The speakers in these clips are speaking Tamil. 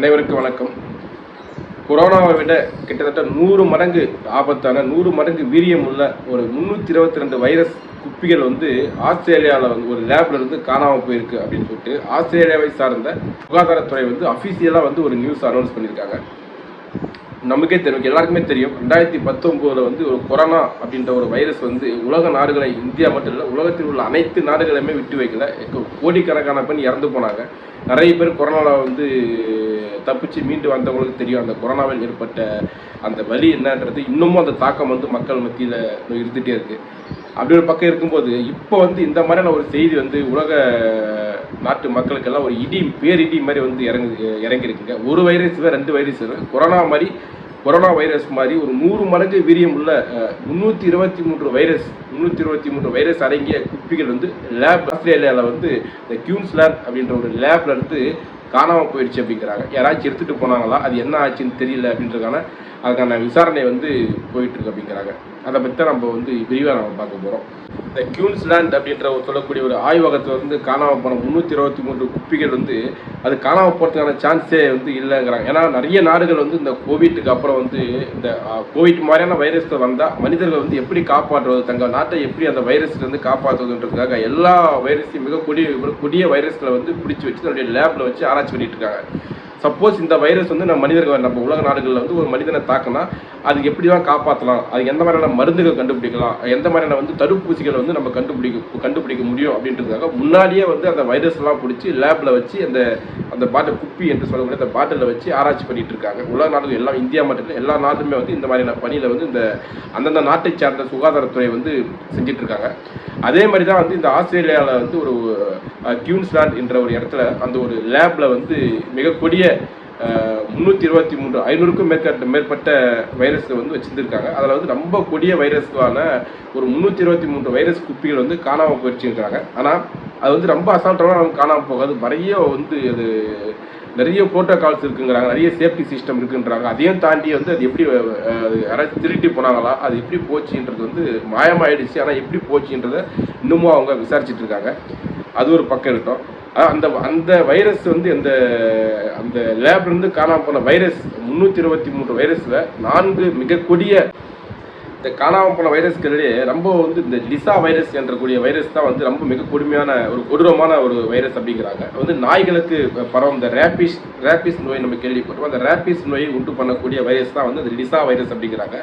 அனைவருக்கும் வணக்கம். கொரோனாவை விட கிட்டத்தட்ட நூறு மடங்கு ஆபத்தான நூறு மடங்கு வீரியம் உள்ள ஒரு முந்நூற்றி இருபத்தி ரெண்டு வைரஸ் குப்பிகள் வந்து ஆஸ்திரேலியாவில் வந்து ஒரு லேப்ல இருந்து காணாமல் போயிருக்கு அப்படின்னு சொல்லிட்டு ஆஸ்திரேலியாவை சார்ந்த சுகாதாரத்துறை வந்து அஃபீஷியலாக வந்து ஒரு நியூஸ் அனௌன்ஸ் பண்ணியிருக்காங்க. நமக்கே தெரியும் எல்லாருக்குமே தெரியும் ரெண்டாயிரத்தி பத்தொம்போதில் வந்து ஒரு கொரோனா அப்படின்ற ஒரு வைரஸ் வந்து உலக நாடுகளை இந்தியா மட்டும் இல்லை உலகத்தில் உள்ள அனைத்து நாடுகளையுமே விட்டு வைக்கல. கோடிக்கணக்கான பெண் இறந்து போனாங்க. நிறைய பேர் கொரோனாவில் வந்து தப்பிச்சு மீண்டு வந்தவங்களுக்கு தெரியும் அந்த கொரோனாவில் ஏற்பட்ட அந்த வலி என்னன்றது இன்னமும் அந்த தாக்கம் வந்து மக்கள் மத்தியில் இருந்துகிட்டே இருக்குது அப்படி ஒரு பக்கம் இருக்கும்போது இப்போ வந்து இந்த மாதிரியான ஒரு செய்தி வந்து உலக நாட்டு மக்களுக்கெல்லாம் ஒரு இடி பேரிடி மாதிரி வந்து இறங்கு இறங்கியிருக்குங்க. ஒரு வைரஸ் ரெண்டு வைரஸ் கொரோனா மாதிரி கொரோனா வைரஸ் மாதிரி ஒரு நூறு மடங்கு வீரியம் உள்ள முந்நூற்றி இருபத்தி மூன்று வைரஸ் முந்நூற்றி இருபத்தி மூன்று வைரஸ் அடங்கிய குப்பிகள் வந்து லேப் ஆஸ்திரேலியாவில் வந்து இந்த கியூன்ஸ்லேண்ட் லேப் அப்படின்ற ஒரு லேப்ல இருந்து காணாமல் போயிடுச்சு அப்படிங்கிறாங்க. யாராச்சும் எடுத்துகிட்டு போனாங்களா? அது என்ன ஆச்சுன்னு தெரியல அப்படின்றதுக்கான அதுக்கான விசாரணை வந்து போயிட்டுருக்கு அப்படிங்கிறாங்க. அதை பற்றி தான் நம்ம வந்து விரிவாக நம்ம பார்க்க போகிறோம் இந்த கியூன்ஸ்லேண்ட் அப்படின்ற ஒரு சொல்லக்கூடிய ஒரு ஆய்வகத்தில் வந்து காணாமல் போன முந்நூற்றி இருபத்தி மூன்று குப்பிகள் வந்து அது காணாமல் போகிறதுக்கான சான்ஸே வந்து இல்லைங்கிறாங்க. ஏன்னா நிறைய நாடுகள் வந்து இந்த கோவிட்டுக்கு அப்புறம் வந்து இந்த கோவிட் மாதிரியான வைரஸ் வந்தால் மனிதர்கள் வந்து எப்படி காப்பாற்றுவது தங்கள் நாட்டை எப்படி அந்த வைரஸ்லேருந்து காப்பாற்றுவதுன்றதுக்காக எல்லா வைரஸையும் மிக கொடிய கொடிய வைரஸ்களை வந்து பிடிச்சி வச்சு தன்னுடைய லேபில் வச்சு ஆராய்ச்சி பண்ணிட்டு இருக்காங்க. சப்போஸ் இந்த வைரஸ் வந்து நம்ம மனிதர்கள் நம்ம உலக நாடுகளில் வந்து ஒரு மனிதனை தாக்கினா அதுக்கு எப்படி தான் காப்பாற்றலாம் அதுக்கு எந்த மாதிரியான மருந்துகள் கண்டுபிடிக்கலாம்? எந்த மாதிரியான வந்து தடுப்பூசிகளை வந்து நம்ம கண்டுபிடிக்க கண்டுபிடிக்க முடியும் அப்படின்றதுக்காக முன்னாடியே வந்து அந்த வைரஸ்லாம் பிடிச்சி லேபில் வச்சு அந்த அந்த பாட்டில் குப்பி என்று சொல்லக்கூடிய அந்த பாட்டிலில் வச்சு ஆராய்ச்சி பண்ணிட்டு இருக்காங்க. உலக நாடுகள் எல்லாம் இந்தியா மட்டும் எல்லா நாட்டுமே வந்து இந்த மாதிரியான பணியில் வந்து இந்த அந்தந்த நாட்டை சார்ந்த சுகாதாரத்துறை வந்து செஞ்சிட்டு இருக்காங்க. அதே மாதிரி தான் வந்து இந்த ஆஸ்திரேலியாவில் வந்து ஒரு கியூன்ஸ்லாண்ட் என்ற ஒரு இடத்துல அந்த ஒரு லேப்ல வந்து மிக கொடிய முந்நூற்றி இருபத்தி மூன்று ஐநூறுக்கும் மேற்கட்ட மேற்பட்ட வைரஸ் வந்து வச்சுருந்துருக்காங்க. அதில் வந்து ரொம்ப கொடிய வைரஸ்க்கான ஒரு முந்நூற்றி இருபத்தி மூன்று வைரஸ் குப்பிகள் வந்து காணாமல் போயிடுச்சுருக்காங்க ஆனால் அது வந்து ரொம்ப அசால்ட்டாக அவங்க காணாமல் போகாது. நிறைய வந்து அது நிறைய ப்ரோட்டோகால்ஸ் இருக்குங்கிறாங்க நிறைய சேஃப்டி சிஸ்டம் இருக்குன்றாங்க. அதையும் தாண்டி வந்து அது எப்படி யாராச்சும் திருட்டி போனாங்களா அது எப்படி போச்சுன்றது வந்து மாயமாயிடுச்சு. ஆனால் எப்படி போச்சுன்றதை இன்னமும் அவங்க விசாரிச்சுட்டு இருக்காங்க. அது ஒரு பக்கம் இருக்கட்டும். அந்த அந்த வைரஸ் வந்து அந்த அந்த லேப்லேருந்து காணாமல் காணாம போன வைரஸ் முந்நூற்றி இருபத்தி மூன்று வைரஸில் நான்கு மிக கொடிய இந்த காணாமல் போன வைரஸ்களிடையே ரொம்ப வந்து இந்த லிசா வைரஸ் என்றக்கூடிய வைரஸ் தான் வந்து ரொம்ப மிக கொடுமையான ஒரு கொடூரமான ஒரு வைரஸ் அப்படிங்கிறாங்க. வந்து நாய்களுக்கு பரவும் இந்த ரேபிஸ் ரேபிஸ் நோய் நம்ம கேள்விப்பட்டோம். அந்த ரேபிஸ் நோயை உண்டு பண்ணக்கூடிய வைரஸ் தான் வந்து அந்த லிசா வைரஸ் அப்படிங்கிறாங்க.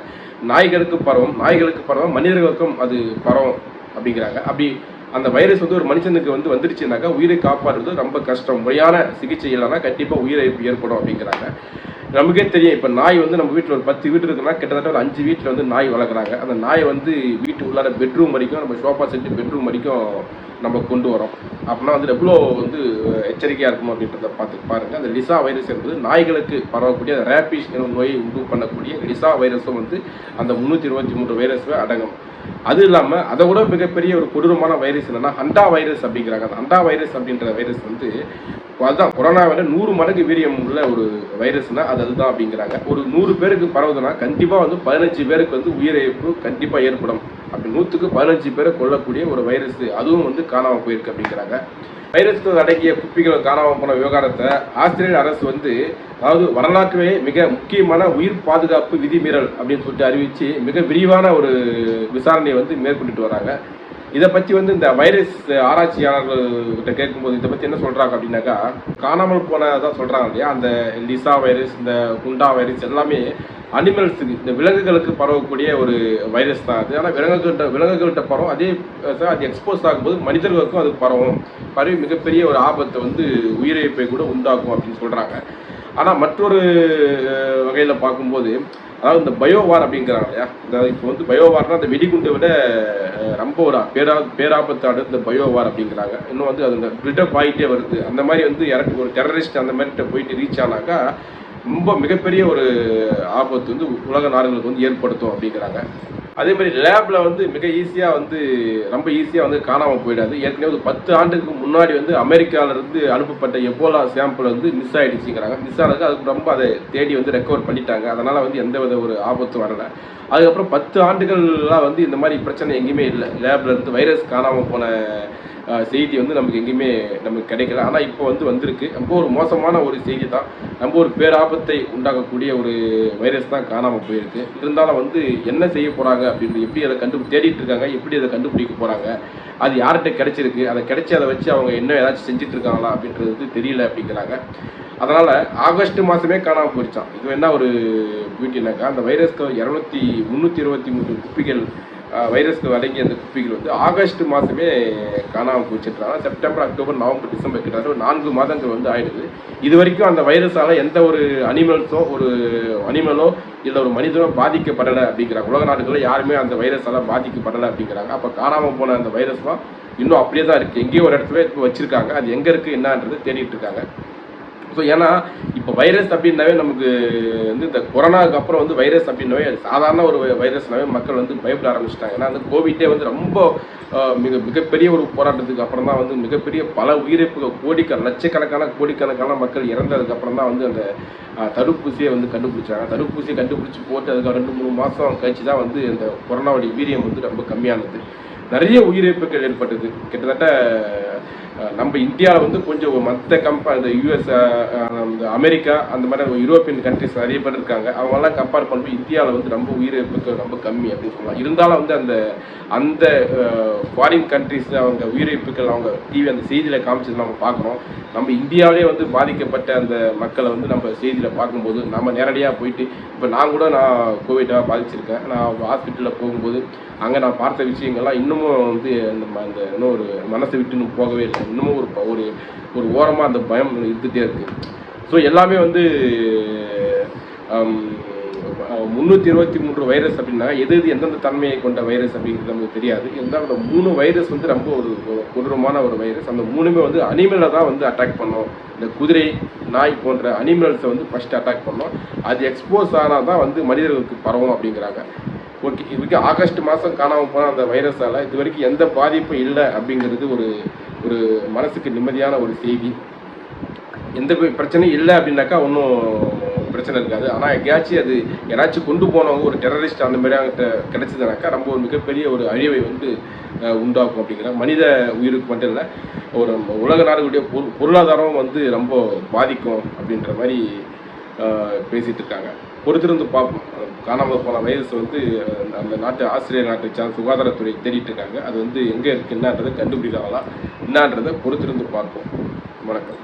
நாய்களுக்கு பரவும் நாய்களுக்கு பரவும் மனிதர்களுக்கும் அது பரவும் அப்படிங்கிறாங்க. அப்படி அந்த வைரஸ் வந்து ஒரு மனுஷனுக்கு வந்து வந்துருச்சுனாக்கா உயிரை காப்பாற்றுறது ரொம்ப கஷ்டம். முறையான சிகிச்சை இல்லைன்னா கண்டிப்பாக உயிரை ஏற்படும் அப்படிங்கிறாங்க. நமக்கே தெரியும் இப்போ நாய் வந்து நம்ம வீட்டில் ஒரு பத்து வீடு இருக்குன்னா கிட்டத்தட்ட ஒரு அஞ்சு வீட்டில் வந்து நாய் வளர்க்குறாங்க. அந்த நாயை வந்து வீட்டு உள்ளார பெட்ரூம் வரைக்கும் நம்ம சோஃபா செட்டு பெட்ரூம் வரைக்கும் நம்ம கொண்டு வரோம். அப்படின்னா வந்து எவ்வளோ வந்து எச்சரிக்கையாக இருக்கும் அப்படின்றத பார்த்து பாருங்கள் அந்த லிசா வைரஸ் என்பது நாய்களுக்கு பரவக்கூடிய அந்த ரேபிஸ் எனும் நோயை உண்டு பண்ணக்கூடிய லிசா வைரஸும் வந்து அந்த முந்நூற்றி இருபத்தி மூன்று வைரஸுமே அடங்கும். அது இல்லாமல் அதை விட மிகப்பெரிய ஒரு கொடூரமான வைரஸ் என்னன்னா ஹண்டா வைரஸ் அப்படிங்கிறாங்க. அந்த ஹண்டா வைரஸ் அப்படின்ற வைரஸ் வந்து அதுதான் கொரோனாவில் நூறு மடங்கு வீரியம் உள்ள ஒரு வைரஸ்னால் அது அதுதான் அப்படிங்கிறாங்க. ஒரு நூறு பேருக்கு பரவுதுன்னா கண்டிப்பாக வந்து பதினஞ்சு பேருக்கு வந்து உயிரிழப்பு கண்டிப்பாக ஏற்படும். அப்படி நூற்றுக்கு பதினஞ்சு பேரை கொல்லக்கூடிய ஒரு வைரஸ் அதுவும் வந்து காணாமல் போயிருக்கு அப்படிங்கிறாங்க. வைரஸ்கள் அடங்கிய குப்பிகளை காணாமல் போன விவகாரத்தை ஆஸ்திரேலிய அரசு வந்து அதாவது வரலாற்றுவே மிக முக்கியமான உயிர் பாதுகாப்பு விதிமீறல் அப்படின்னு சொல்லிட்டு அறிவித்து மிக விரிவான ஒரு விசாரணையை வந்து மேற்கொண்டுட்டு வராங்க. இதை பற்றி வந்து இந்த வைரஸ் ஆராய்ச்சியாளர்கள்கிட்ட கேட்கும்போது இதை பற்றி என்ன சொல்கிறாங்க அப்படின்னாக்கா காணாமல் போனதான் சொல்கிறாங்க இல்லையா? அந்த லிசா வைரஸ் இந்த குண்டா வைரஸ் எல்லாமே அனிமல்ஸுக்கு இந்த விலங்குகளுக்கு பரவக்கூடிய ஒரு வைரஸ் தான் அது. ஆனால் விலங்குகள்கிட்ட விலங்குகள்கிட்ட பரவும். அதே அது எக்ஸ்போஸ் ஆகும்போது மனிதர்களுக்கும் அது பரவும். பரவி மிகப்பெரிய ஒரு ஆபத்தை வந்து உயிரிழப்பை கூட உண்டாக்கும் அப்படின்னு சொல்கிறாங்க ஆனால் மற்றொரு வகையில் பார்க்கும்போது அதாவது இந்த பயோவார் அப்படிங்கிறாங்க இல்லையா? இப்போ வந்து பயோவார்னா அந்த வெடிகுண்டை விட ரொம்ப ஒரு பேரா பேராபத்தாடு இந்த பயோவார் அப்படிங்கிறாங்க. இன்னும் வந்து அது பில்டப் ஆகிட்டே வருது. அந்த மாதிரி வந்து யாருக்கு ஒரு டெரரிஸ்ட் அந்த மாதிரிட்ட போயிட்டு ரீச் ஆனாக்கா ரொம்ப மிகப்பெரிய ஒரு ஆபத்து வந்து உலக நாடுகளுக்கு வந்து ஏற்படுத்தும் அப்படிங்கிறாங்க. அதே மாதிரி லேப்ல வந்து மிக ஈஸியாக வந்து ரொம்ப ஈஸியாக வந்து காணாமல் போயிடாது. ஏற்கனவே ஒரு பத்து ஆண்டுக்கு முன்னாடி வந்து அமெரிக்கால இருந்து அனுப்பப்பட்ட எபோலா சாம்பிள் வந்து மிஸ் ஆயிடுச்சுங்கிறாங்க. மிஸ் ஆனதுக்கு அதுக்கு ரொம்ப அதை தேடி வந்து ரெக்கவர் பண்ணிட்டாங்க. அதனால வந்து எந்த வித ஒரு ஆபத்தும் வரல. அதுக்கப்புறம் பத்து ஆண்டுகள்லாம் வந்து இந்த மாதிரி பிரச்சனை எங்கேயுமே இல்லை. லேப்ல இருந்து வைரஸ் காணாமல் போன செய்தி வந்து நமக்கு எங்கேயுமே நமக்கு கிடைக்கல. ஆனால் இப்போ வந்து வந்திருக்கு. ரொம்ப ஒரு மோசமான ஒரு செய்தி தான் ரொம்ப ஒரு பேராபத்தை உண்டாக்கக்கூடிய ஒரு வைரஸ் தான் காணாமல் போயிருக்கு. இருந்தாலும் வந்து என்ன செய்ய போகிறாங்க அப்படின்னு எப்படி அதை கண்டு தேடிட்டு இருக்காங்க எப்படி அதை கண்டுபிடிக்க போகிறாங்க அது யார்கிட்ட கிடைச்சிருக்கு அதை கிடைச்சி அதை வச்சு அவங்க என்ன ஏதாச்சும் செஞ்சுட்டு இருக்காங்களா அப்படின்றது வந்து தெரியல அப்படிங்கிறாங்க. அதனால் ஆகஸ்ட் மாதமே காணாமல் போயிடுச்சான் இது என்ன ஒரு பியூட்டினாக்கா அந்த வைரஸ்க்கு இரநூத்தி முந்நூற்றி இருபத்தி மூணு குப்பிகள் வைரஸ்க்கு அடங்கிய அந்த குப்பிகள் வந்து ஆகஸ்ட் மாதமே காணாமல் போச்சுன்றாங்க. செப்டம்பர் அக்டோபர் நவம்பர் டிசம்பர் கிட்டத்தட்ட ஒரு நான்கு மாதங்கள் வந்து ஆயிடுது. இது வரைக்கும் அந்த வைரஸால் எந்த ஒரு அனிமல்ஸோ ஒரு அனிமலோ இல்லை ஒரு மனிதனோ பாதிக்கப்படலை அப்படிங்கிறாங்க. உலக நாடுகளில் யாருமே அந்த வைரஸால் பாதிக்கப்படலை அப்படிங்கிறாங்க. அப்போ காணாமல் போன அந்த வைரஸ்லாம் இன்னும் அப்படியே தான் இருக்குது எங்கேயோ ஒரு இடத்துல இப்போ வச்சுருக்காங்க. அது எங்கே இருக்குது என்னன்றது தேடிட்டு இருக்காங்க. ஸோ ஏன்னா இப்போ வைரஸ் அப்படின்னாவே நமக்கு வந்து இந்த கொரோனாவுக்கு அப்புறம் வந்து வைரஸ் அப்படின்னாவே அது சாதாரண ஒரு வைரஸ்னாவே மக்கள் வந்து பயப்பட ஆரம்பிச்சிட்டாங்க. ஏன்னா அந்த கோவிட்டே வந்து ரொம்ப மிக மிகப்பெரிய ஒரு போராட்டத்துக்கு அப்புறம் தான் வந்து மிகப்பெரிய பல உயிரிழப்புகள் கோடிக்க லட்சக்கணக்கான கோடிக்கணக்கான மக்கள் இறந்ததுக்கு அப்புறம் தான் வந்து அந்த தடுப்பூசியை வந்து கண்டுபிடிச்சாங்க. தடுப்பூசியை கண்டுபிடிச்சி போட்டு அதுக்கு ரெண்டு மூணு மாதம் கழிச்சு தான் வந்து இந்த கொரோனாவுடைய வீரியம் வந்து ரொம்ப கம்மியானது. நிறைய உயிரிழப்புகள் ஏற்பட்டது. கிட்டத்தட்ட நம்ம இந்தியாவில் வந்து கொஞ்சம் மற்ற கம்பா இந்த யூஎஸ் இந்த அமெரிக்கா அந்த மாதிரி யூரோப்பியன் கண்ட்ரிஸ் நிறைய பேர் இருக்காங்க. அவங்கெல்லாம் கம்பேர் பண்ணும்போது இந்தியாவில் வந்து ரொம்ப உயிரிழப்புகள் ரொம்ப கம்மி அப்படின்னு சொல்லலாம். இருந்தாலும் வந்து அந்த அந்த ஃபாரின் கண்ட்ரிஸ் அவங்க உயிரிழப்புகள் அவங்க டிவி அந்த செய்தியில் காமிச்சது நம்ம பார்க்குறோம். நம்ம இந்தியாவிலே வந்து பாதிக்கப்பட்ட அந்த மக்களை வந்து நம்ம செய்தியில் பார்க்கும்போது நம்ம நேரடியாக போயிட்டு இப்போ நான் கூட நான் கோவிட்டாக பாதிச்சிருக்கேன். நான் ஹாஸ்பிட்டலில் போகும்போது அங்கே நான் பார்த்த விஷயங்கள்லாம் இன்னமும் வந்து அந்த ம- அந்த இன்னும் ஒரு மனசை விட்டு இன்னும் போகவே இல்லை. இன்னமும் ஒரு ஒரு ஒரு ஓரமாக அந்த பயம் இருந்துகிட்டே இருக்குது ஸோ எல்லாமே வந்து முந்நூற்றி இருபத்தி மூன்று வைரஸ் அப்படின்னா எது எது எந்தெந்த தன்மையை கொண்ட வைரஸ் அப்படிங்கிறது நமக்கு தெரியாது. இருந்தாலும் அந்த மூணு வைரஸ் வந்து ரொம்ப ஒரு ஒரு கொடூரமான ஒரு வைரஸ் அந்த மூணுமே வந்து அனிமலை தான் வந்து அட்டாக் பண்ணோம். இந்த குதிரை நாய் போன்ற அனிமல்ஸை வந்து ஃபஸ்ட்டு அட்டாக் பண்ணோம். அது எக்ஸ்போஸ் ஆனால் தான் வந்து மனிதர்களுக்கு பரவும் அப்படிங்கிறாங்க. ஓகே இது வரைக்கும் ஆகஸ்ட் மாதம் காணாமல் போன அந்த வைரஸால் இது வரைக்கும் எந்த பாதிப்பும் இல்லை அப்படிங்கிறது ஒரு ஒரு மனசுக்கு நிம்மதியான ஒரு செய்தி. எந்த பிரச்சனையும் இல்லை அப்படின்னாக்கா ஒன்றும் பிரச்சனை இருக்காது. ஆனால் எங்கேயாச்சும் அது யாராச்சும் கொண்டு போனவங்க ஒரு டெரரிஸ்ட் அந்த மாதிரி அவங்ககிட்ட கிடைச்சதுனாக்கா ரொம்ப ஒரு மிகப்பெரிய ஒரு அழிவை வந்து உண்டாக்கும் அப்படிங்கிற மனித உயிருக்கு மட்டும் இல்லை ஒரு உலக நாடுகளுடைய பொருளாதாரம் வந்து ரொம்ப பாதிக்கும் அப்படின்ற மாதிரி பேசிகிட்டு இருக்காங்க. பொறுத்திருந்து பார்ப்போம். காணாமல் போன வைரஸ் வந்து அந்த நாட்டு ஆசிரியர் நாட்டை சார்ந்த சுகாதாரத்துறை தேடிட்டு இருக்காங்க. அது வந்து எங்கே இருக்குது என்னன்றதை கண்டுபிடிக்கிறாங்களா என்னன்றதை பொறுத்திருந்து பார்ப்போம். வணக்கம்.